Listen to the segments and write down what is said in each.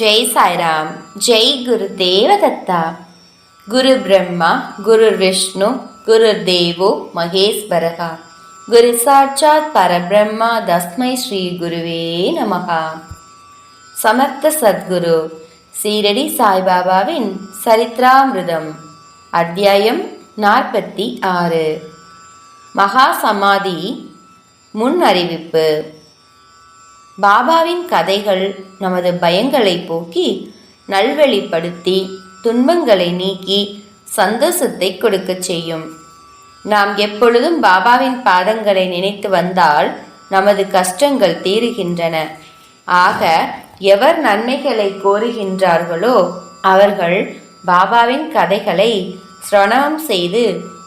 ஜெய் சாய்ராம் ஜெய் குரு தேவதத்தா. குரு பிரம்மா குரு விஷ்ணு குரு தேவோ மகேஸ்வரகா. குரு சாட்சாத் பரபிரம்மா தஸ்மை ஸ்ரீ குருவே நமகா. சமர்த்த சத்குரு சீரடி சாய்பாபாவின் சரித்ராமிருதம் அத்தியாயம் நாற்பத்தி ஆறு. மகா சமாதி முன் அறிவிப்பு பாபாவின் கதைகள் நமது பயங்களை போக்கி நல்வழிப்படுத்தி துன்பங்களை நீக்கி சந்தோஷத்தை கொடுக்கச் செய்யும். நாம் எப்பொழுதும் பாபாவின் பாதங்களை நினைத்து வந்தால் நமது கஷ்டங்கள் தீருகின்றன. ஆக எவர் நன்மைகளை கோருகின்றார்களோ அவர்கள் பாபாவின் கதைகளை சிரவணம் செய்து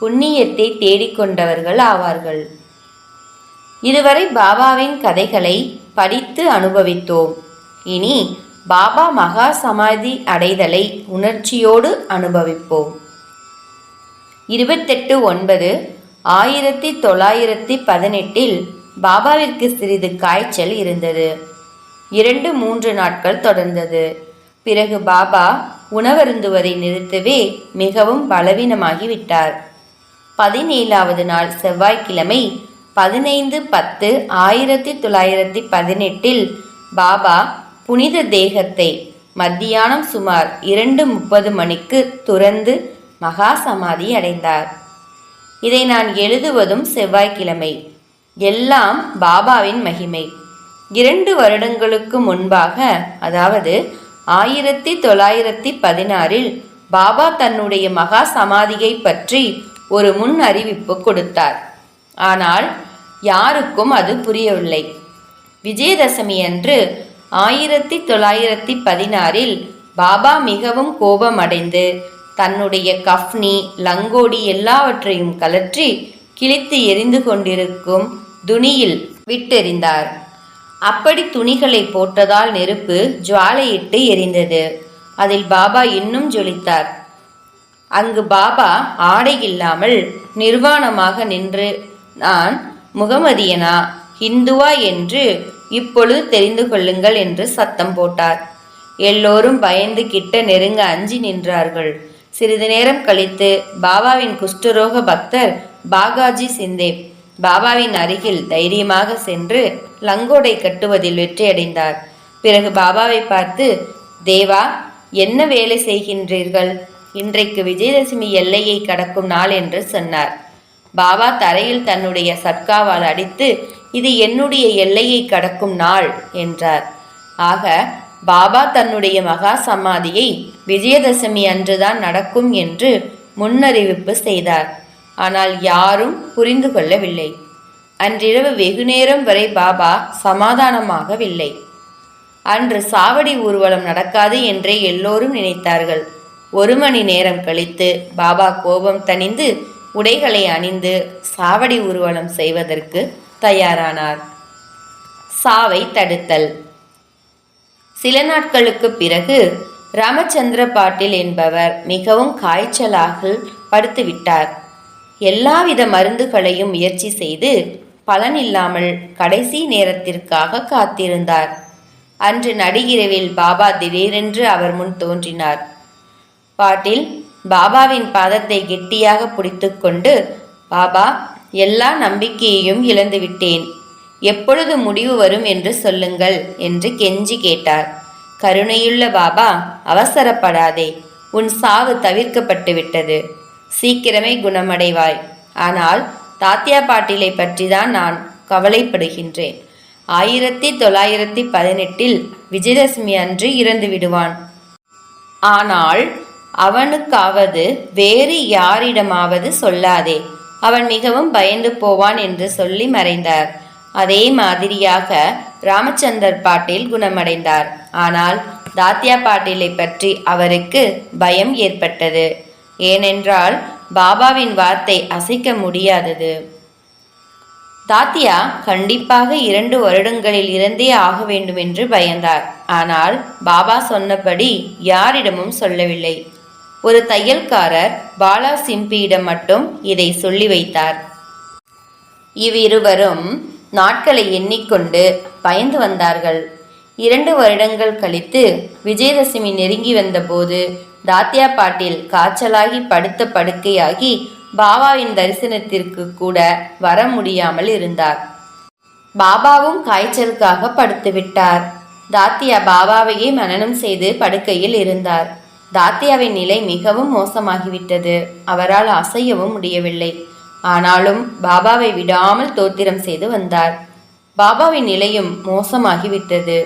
புண்ணியத்தை தேடிக்கொண்டவர்கள் ஆவார்கள். இதுவரை பாபாவின் கதைகளை படித்து அனுபவித்தோம். இனி பாபா மகா சமாதி அடைதலை உணர்ச்சியோடு அனுபவிப்போம். இருபத்தெட்டு ஒன்பது ஆயிரத்தி தொள்ளாயிரத்தி பதினெட்டில் பாபாவிற்கு சிறிது காய்ச்சல் இருந்தது. இரண்டு மூன்று நாட்கள் தொடர்ந்தது. பிறகு பாபா உணவருந்துவதை நிறுத்தவே மிகவும் பலவீனமாகிவிட்டார். பதினேழாவது நாள் செவ்வாய்க்கிழமை பதினைந்து பத்து ஆயிரத்தி தொள்ளாயிரத்தி பதினெட்டில் பாபா புனித தேகத்தை மத்தியானம் சுமார் இரண்டு முப்பது மணிக்கு துறந்து மகா சமாதி அடைந்தார். இதை நான் எழுதுவதும் செவ்வாய்க்கிழமை. எல்லாம் பாபாவின் மகிமை. இரண்டு வருடங்களுக்கு முன்பாக அதாவது ஆயிரத்தி தொள்ளாயிரத்தி பதினாறில் பாபா தன்னுடைய மகா சமாதியை பற்றி ஒரு முன் அறிவிப்பு கொடுத்தார். ஆனால் யாருக்கும் அது புரியவில்லை. விஜயதசமி அன்று ஆயிரத்தி தொள்ளாயிரத்தி பதினாறில் பாபா மிகவும் கோபமடைந்து தன்னுடைய கஃப்னி லங்கோடி எல்லாவற்றையும் கலற்றி கிழித்து எரிந்து கொண்டிருக்கும் துணியில் விட்டெறிந்தார். அப்படி துணிகளை போட்டதால் நெருப்பு ஜுவாலையிட்டு எரிந்தது. அதில் பாபா இன்னும் ஜொலித்தார். அங்கு பாபா ஆடை இல்லாமல் நிர்வாணமாக நின்று நான் முகமதியனா? ஹிந்துவா என்று இப்பொழுது தெரிந்து கொள்ளுங்கள் என்று சத்தம் போட்டார். எல்லோரும் பயந்து கிட்ட நெருங்க அஞ்சி நின்றார்கள். சிறிது நேரம் கழித்து பாபாவின் குஷ்டரோக பக்தர் பாகாஜி சிந்தே பாபாவின் அருகில் தைரியமாக சென்று லங்கோடை கட்டுவதில் வெற்றியடைந்தார். பிறகு பாபாவை பார்த்து தேவா என்ன வேலை செய்கின்றீர்கள்? இன்றைக்கு விஜயதசமி எல்லையை கடக்கும் நாள் என்று சொன்னார். பாபா தரையில் தன்னுடைய சர்க்காவால் அடித்து இது என்னுடைய எல்லையை கடக்கும் நாள் என்றார். ஆக பாபா தன்னுடைய மகா சமாதியை விஜயதசமி அன்றுதான் நடக்கும் என்று முன்னறிவிப்பு செய்தார். ஆனால் யாரும் புரிந்து கொள்ளவில்லை. அன்றிரவு வெகுநேரம் வரை பாபா சமாதானமாகவில்லை. அன்று சாவடி ஊர்வலம் நடக்காது என்றே எல்லோரும் நினைத்தார்கள். ஒரு மணி நேரம் கழித்து பாபா கோபம் தணிந்து உடைகளை அணிந்து சாவடி ஊர்வலம் செய்வதற்கு தயாரானார். சாவை தடுத்தல். சில நாட்களுக்கு பிறகு ராமச்சந்திர பாட்டில் என்பவர் மிகவும் காய்ச்சலாக படுத்துவிட்டார். எல்லாவித மருந்துகளையும் முயற்சி செய்து பலனில்லாமல் கடைசி நேரத்திற்காக காத்திருந்தார். அன்று நடிகிரவில் பாபா திடீரென்று அவர் முன் தோன்றினார். பாட்டில் பாபாவின் பாதத்தை கெட்டியாக பிடித்துக்கொண்டு பாபா எல்லா நம்பிக்கையையும் இழந்துவிட்டேன் எப்பொழுது முடிவு வரும் என்று சொல்லுங்கள் என்று கெஞ்சி கேட்டார். கருணையுள்ள பாபா அவசரப்படாதே. உன் சாவு தவிர்க்கப்பட்டு விட்டது. சீக்கிரமே குணமடைவாய். ஆனால் தாத்தியா பாட்டிலை பற்றி தான் நான் கவலைப்படுகின்றேன். ஆயிரத்தி தொள்ளாயிரத்தி பதினெட்டில் விஜயதசமி அன்று இறந்து விடுவான் ஆனால் அவனுக்காவது வேறு யாரிடமாவது சொல்லாதே. அவன் மிகவும் பயந்து போவான் என்று சொல்லி மறைந்தார். அதே மாதிரியாக ராமச்சந்தர் பாட்டில் குணமடைந்தார். ஆனால் தாத்தியா பாட்டிலை பற்றி அவருக்கு பயம் ஏற்பட்டது. ஏனென்றால் பாபாவின் வார்த்தை அசைக்க முடியாதது. தாத்தியா கண்டிப்பாக இரண்டு வருடங்களில் இருந்தே ஆக வேண்டும் என்று பயந்தார். ஆனால் பாபா சொன்னபடி யாரிடமும் சொல்லவில்லை. ஒரு தையல்காரர் பாலா சிம்பியிடம் மட்டும் இதை சொல்லி வைத்தார். இவ்விருவரும் நாட்களை எண்ணிக்கொண்டு பயந்து வந்தார்கள். இரண்டு வருடங்கள் கழித்து விஜயதசமி நெருங்கி வந்தபோது தாத்தியா பாட்டில் காய்ச்சலாகி படுத்த படுக்கையாகி பாபாவின் தரிசனத்திற்கு கூட வர முடியாமல் இருந்தார். பாபாவும் காய்ச்சலுக்காக படுத்துவிட்டார் தாத்தியா பாபாவையே மனனம் செய்து படுக்கையில் இருந்தார். தாத்தியாவின் நிலை மிகவும் மோசமாகிவிட்டது. அவரால் அசையவும் முடியவில்லை. ஆனாலும் பாபாவை விடாமல் தோத்திரம் செய்து வந்தார். பாபாவின் நிலையும் மோசமாகிவிட்டது.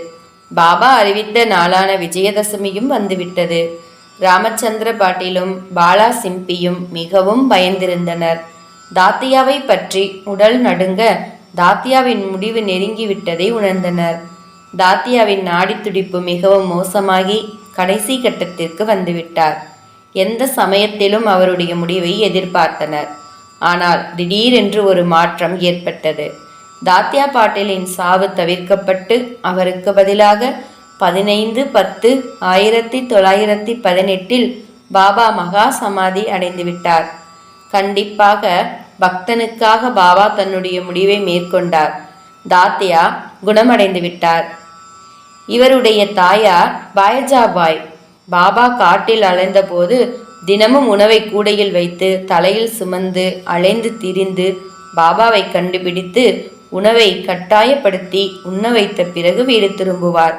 பாபா அறிவித்த நாளான விஜயதசமியும் வந்துவிட்டது. ராமச்சந்திர பாட்டிலும் பாலா சிம்பியும் மிகவும் பயந்திருந்தனர். தாத்தியாவை பற்றி உடல் நடுங்க தாத்தியாவின் முடிவு நெருங்கிவிட்டதை உணர்ந்தனர். தாத்தியாவின் நாடித் துடிப்பு மிகவும் மோசமாகி கடைசி கட்டத்திற்கு வந்துவிட்டார். எந்த சமயத்திலும் அவருடைய முடிவை எதிர்பார்த்தனர். ஆனால் திடீரென்று ஒரு மாற்றம் ஏற்பட்டது. தாத்யா பாட்டிலின் சாவு தவிர்க்கப்பட்டு அவருக்கு பதிலாக பதினைந்து பத்து ஆயிரத்தி தொள்ளாயிரத்தி பதினெட்டில் பாபா மகா சமாதி அடைந்துவிட்டார் கண்டிப்பாக பக்தனுக்காக பாபா தன்னுடைய முடிவை மேற்கொண்டார். தாத்தியா குணமடைந்து விட்டார். இவருடைய தாயார் பாயஜாபாய். பாபா காட்டில் அலைந்தபோது தினமும் உணவை கூடையில் வைத்து தலையில் சுமந்து அலைந்து திரிந்து பாபாவை கண்டுபிடித்து உணவை கட்டாயப்படுத்தி உண்ண வைத்த பிறகு வீடு திரும்புவார்.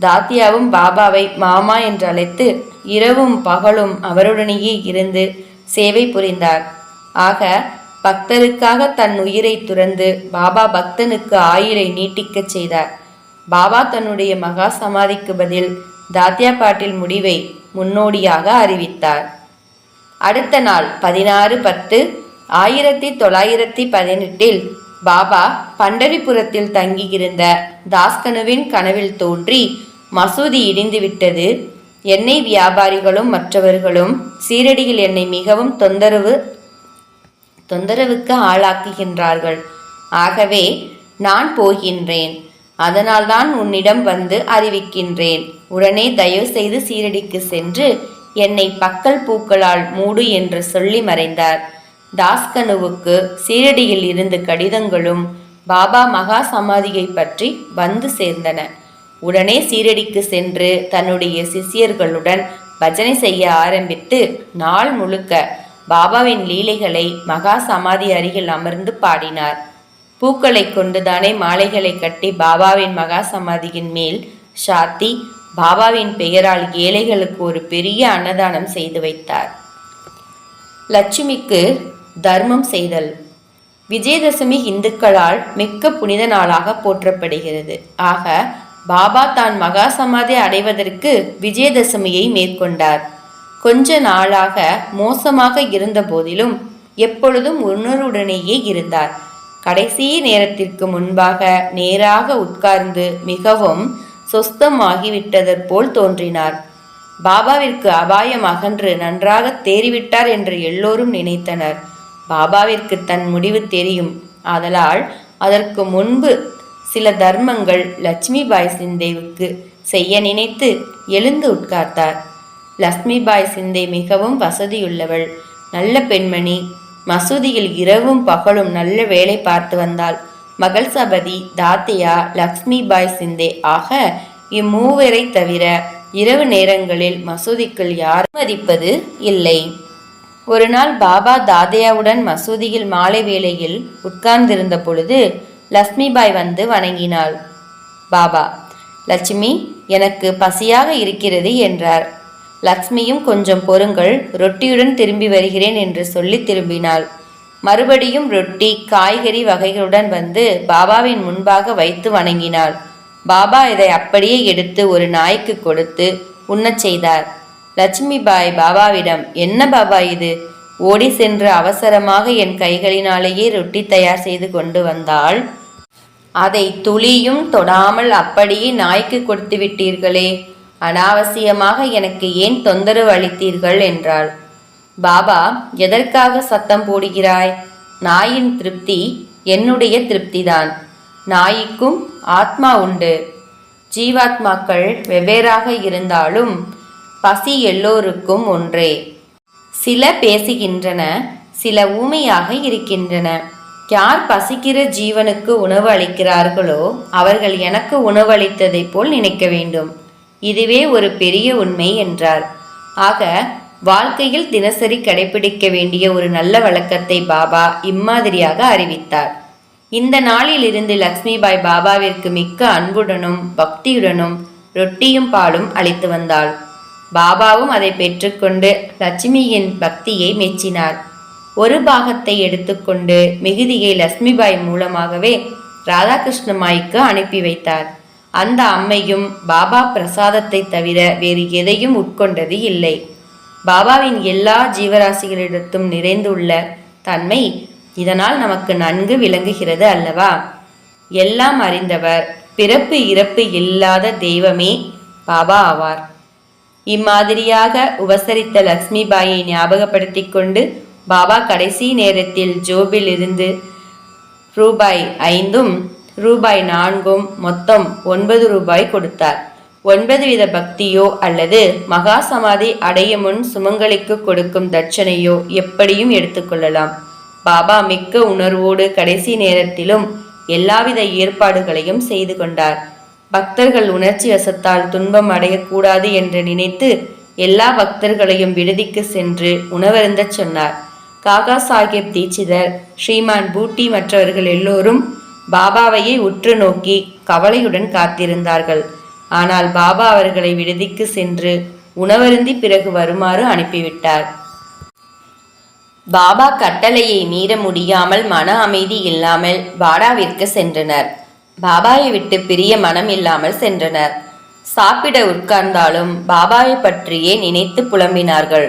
தாத்தியாவும் பாபாவை மாமா என்று அழைத்து இரவும் பகலும் அவருடனேயே இருந்து சேவை புரிந்தார். ஆக பக்தருக்காக தன் உயிரை துறந்து பாபா பக்தனுக்கு ஆயுளை நீட்டிக்கச் செய்தார். பாபா தன்னுடைய மகா சமாதிக்கு பதில் தாத்தியா பாட்டில் முடிவை முன்னோடியாக அறிவித்தார். அடுத்த நாள் பதினாறு பத்து ஆயிரத்தி தொள்ளாயிரத்தி பதினெட்டில் பாபா பண்டரிபுரத்தில் தங்கியிருந்த தாஸ்கனுவின் கனவில் தோன்றி மசூதி இடிந்துவிட்டது எண்ணெய் வியாபாரிகளும் மற்றவர்களும் சீரடியில் என்னை மிகவும் தொந்தரவு தொந்தரவுக்கு ஆளாக்குகின்றார்கள். ஆகவே நான் போகின்றேன். அதனால்தான் உன்னிடம் வந்து அறிவிக்கின்றேன். உடனே தயவு செய்து சீரடிக்கு சென்று என்னை பக்கல் பூக்களால் மூடு என்று சொல்லி மறைந்தார். தாஸ்கனுவுக்கு சீரடியில் இருந்து கடிதங்களும் பாபா மகா சமாதியை பற்றி வந்து சேர்ந்தன. உடனே சீரடிக்கு சென்று தன்னுடைய சிஷ்யர்களுடன் பஜனை செய்ய ஆரம்பித்து நாள் முழுக்க பாபாவின் லீலைகளை மகா சமாதி அருகில் அமர்ந்து பாடினார். பூக்களை கொண்டுதானே மாலைகளை கட்டி பாபாவின் மகா சமாதியின் மேல் சாத்தி பாபாவின் பெயரால் ஏழைகளுக்கு ஒரு பெரிய அன்னதானம் செய்து வைத்தார். லட்சுமிக்கு தர்மம் செய்தல். விஜயதசமி இந்துக்களால் மிக்க புனித நாளாக போற்றப்படுகிறது. ஆக பாபா தான் மகா சமாதி அடைவதற்கு விஜயதசமியை மேற்கொண்டார். கொஞ்ச நாளாக மோசமாக இருந்த போதிலும் எப்பொழுதும் உணர்வுடனேயே இருந்தார். கடைசி நேரத்திற்கு முன்பாக நேராக உட்கார்ந்து மிகவும் சொஸ்தமாகிவிட்டதற்போல் தோன்றினார். பாபாவிற்கு அபாயம் அகன்று நன்றாக தேறிவிட்டார் என்று எல்லோரும் நினைத்தனர். பாபாவிற்கு தன் முடிவு தெரியும். ஆதலால் அதற்கு முன்பு சில தர்மங்கள் லட்சுமிபாய் சிந்தேவுக்கு செய்ய நினைத்து எழுந்து உட்கார்த்தார். லட்சுமிபாய் சிந்தே மிகவும் வசதியுள்ளவள். நல்ல பெண்மணி மசூதியில் இரவும் பகலும் நல்ல வேலை பார்த்து வந்தாள். மகள் சபதி தாத்தியா லக்ஷ்மிபாய் சிந்தே ஆக இம்மூவரை தவிர இரவு நேரங்களில் மசூதிக்குள் யாரும் மதிப்பது இல்லை. ஒரு நாள் பாபா தாதையாவுடன் மசூதியில் மாலை வேளையில் உட்கார்ந்திருந்த பொழுது லக்ஷ்மிபாய் வந்து வணங்கினாள். பாபா லட்சுமி எனக்கு பசியாக இருக்கிறது என்றார். லக்ஷ்மியும் கொஞ்சம் பொறுங்கள் ரொட்டியுடன் திரும்பி வருகிறேன் என்று சொல்லி திரும்பினாள். மறுபடியும் ரொட்டி காய்கறி வகைகளுடன் வந்து பாபாவின் முன்பாக வைத்து வணங்கினாள். பாபா இதை அப்படியே எடுத்து ஒரு நாய்க்கு கொடுத்து உண்ணச் செய்தார். லட்சுமி பாய் பாபாவிடம் என்ன பாபா இது? ஓடி சென்று அவசரமாக என் கைகளினாலேயே ரொட்டி தயார் செய்து கொண்டு வந்தாள். அதை துளியும் தொடாமல் அப்படியே நாய்க்கு கொடுத்து விட்டீர்களே அனாவசியமாக எனக்கு ஏன் தொந்தரவு அளித்தீர்கள் என்றாள். பாபா எதற்காக சத்தம் போடுகிறாய்? நாயின் திருப்தி என்னுடைய திருப்திதான். நாய்க்கும் ஆத்மா உண்டு. ஜீவாத்மாக்கள் வெவ்வேறாக இருந்தாலும் பசி எல்லோருக்கும் ஒன்றே. சில பேசுகின்றன சில ஊமையாக இருக்கின்றன. யார் பசிக்கிற ஜீவனுக்கு உணவு அளிக்கிறார்களோ அவர்கள் எனக்கு உணவு அளித்ததைப் போல் நினைக்க வேண்டும். இதுவே ஒரு பெரிய உண்மை என்றார். ஆக வாழ்க்கையில் தினசரி கடைபிடிக்க வேண்டிய ஒரு நல்ல வழக்கத்தை பாபா இம்மாதிரியாக அறிவித்தார். இந்த நாளில் இருந்து லக்ஷ்மிபாய் பாபாவிற்கு மிக்க அன்புடனும் பக்தியுடனும் ரொட்டியும் பாலும் அளித்து வந்தாள். பாபாவும் அதை பெற்றுக்கொண்டு லட்சுமியின் பக்தியை மெச்சினார். ஒரு பாகத்தை எடுத்துக்கொண்டு மிகுதியை லட்சுமிபாய் மூலமாகவே ராதாகிருஷ்ணமாய்க்கு அனுப்பி வைத்தார். அந்த அம்மையும் பாபா பிரசாதத்தை தவிர வேறு எதையும் உட்கொண்டது இல்லை. பாபாவின் எல்லா ஜீவராசிகளிடத்தும் நிறைந்துள்ள தன்மை இதனால் நமக்கு நன்கு விளங்குகிறது அல்லவா? எல்லாம் அறிந்தவர் பிறப்பு இறப்பு இல்லாத தெய்வமே பாபா ஆவார். இம்மாதிரியாக உபசரித்த லக்ஷ்மிபாயை ஞாபகப்படுத்திக் கொண்டு பாபா கடைசி நேரத்தில் ஜோபில் இருந்து ரூபாய் ஐந்தும் ரூபாய் நான்கும் மொத்தம் ஒன்பது ரூபாய் கொடுத்தார். ஒன்பது வித பக்தியோ அல்லது மகா சமாதி அடைய முன் சுமங்கலிக்கு கொடுக்கும் தட்சணையோ எப்படியும் எடுத்துக்கொள்ளலாம் பாபா மிக்க உணர்வோடு கடைசி நேரத்திலும் எல்லாவித ஏற்பாடுகளையும் செய்து கொண்டார். பக்தர்கள் உணர்ச்சி வசத்தால் துன்பம் அடையக்கூடாது என்று நினைத்து எல்லா பக்தர்களையும் விடுதிக்கு சென்று உணவருந்தச் சொன்னார். காகா சாஹிப் தீட்சிதர் ஸ்ரீமான் பூட்டி மற்றவர்கள் எல்லோரும் பாபாவையே உற்று நோக்கி கவலையுடன் காத்திருந்தார்கள். ஆனால் பாபா அவர்களை விடுதிக்கு சென்று உணவருந்தி பிறகு வருமாறு அனுப்பிவிட்டார். பாபா கட்டளையை மீற முடியாமல் மன அமைதி இல்லாமல் வாடாவிற்கு சென்றனர். பாபாவை விட்டு பிரிய மனம் இல்லாமல் சென்றனர். சாப்பிட உட்கார்ந்தாலும் பாபாவை பற்றியே நினைத்து புலம்பினார்கள்.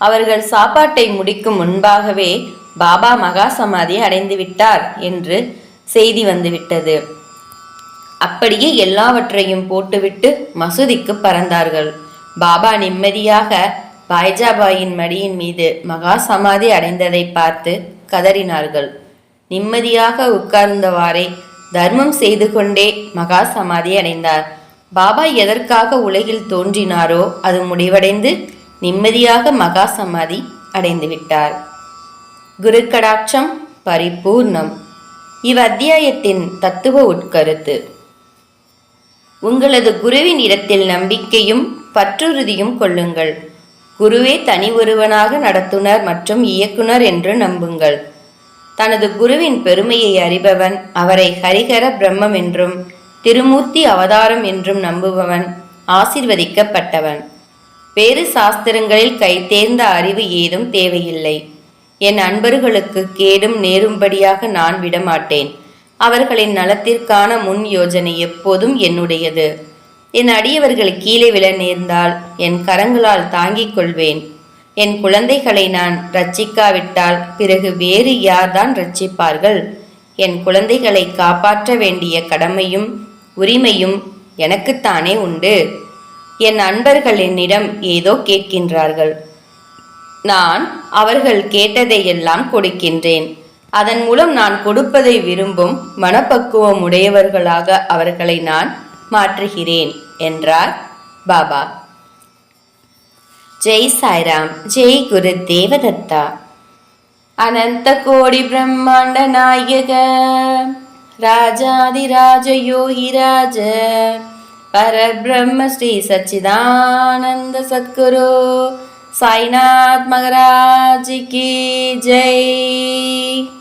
அவர்கள் சாப்பாட்டை முடிக்கும் முன்பாகவே பாபா மகா சமாதி அடைந்து விட்டார் என்று செய்தி வந்துவிட்டது. அப்படியே எல்லாவற்றையும் போட்டுவிட்டு மசூதிக்கு பறந்தார்கள். பாபா நிம்மதியாக பாய்ஜாபாயின் மடியின் மீது மகா சமாதி அடைந்ததை பார்த்து கதறினார்கள். நிம்மதியாக உட்கார்ந்தவாறே தர்மம் செய்து கொண்டே மகா சமாதி அடைந்தார். பாபா எதற்காக உலகில் தோன்றினாரோ அது முடிவடைந்து நிம்மதியாக மகா சமாதி அடைந்துவிட்டார். குரு கடாட்சம் பரிபூர்ணம். இவ்வத்தியாயத்தின் தத்துவ உட்கருத்து. உங்களது குருவின் இடத்தில் நம்பிக்கையும் பற்றுறுதியும் கொள்ளுங்கள். குருவே தனி ஒருவனாக நடத்துனர் மற்றும் இயக்குனர் என்று நம்புங்கள். தனது குருவின் பெருமையை அறிபவன் அவரை ஹரிஹர பிரம்மம் என்றும் திருமூர்த்தி அவதாரம் என்றும் நம்புபவன் ஆசிர்வதிக்கப்பட்டவன். வேறு சாஸ்திரங்களில் கைத்தேர்ந்த அறிவு ஏதும் தேவையில்லை. என் அன்பர்களுக்கு கேடும் நேரும்படியாக நான் விடமாட்டேன். அவர்களின் நலத்திற்கான முன் யோஜனை எப்போதும் என்னுடையது. என் அடியவர்கள் கீழே விழ நேர்ந்தால் என் கரங்களால் தாங்கிக் கொள்வேன். என் குழந்தைகளை நான் ரட்சிக்காவிட்டால் பிறகு வேறு யார்தான் ரட்சிப்பார்கள்? என் குழந்தைகளை காப்பாற்ற வேண்டிய கடமையும் உரிமையும் எனக்குத்தானே உண்டு? என் அன்பர்கள் என்னிடம் ஏதோ கேட்கின்றார்கள். நான் அவர்கள் கேட்டதையெல்லாம் கொடுக்கின்றேன். அதன் மூலம் நான் கொடுப்பதை விரும்பும் மனப்பக்குவம் உடையவர்களாக அவர்களை நான் மாற்றுகிறேன் என்றார் பாபா. ஜெய் சாய்ராம் ஜெய் குரு தேவதத்தா அனந்த கோடி பிரம்மாண்ட நாயக. ராஜாதிராஜ யோகிராஜ பரபிரம்ம ஸ்ரீ சச்சிதானந்த சத்குரு. साईनाथ मगराज की जय।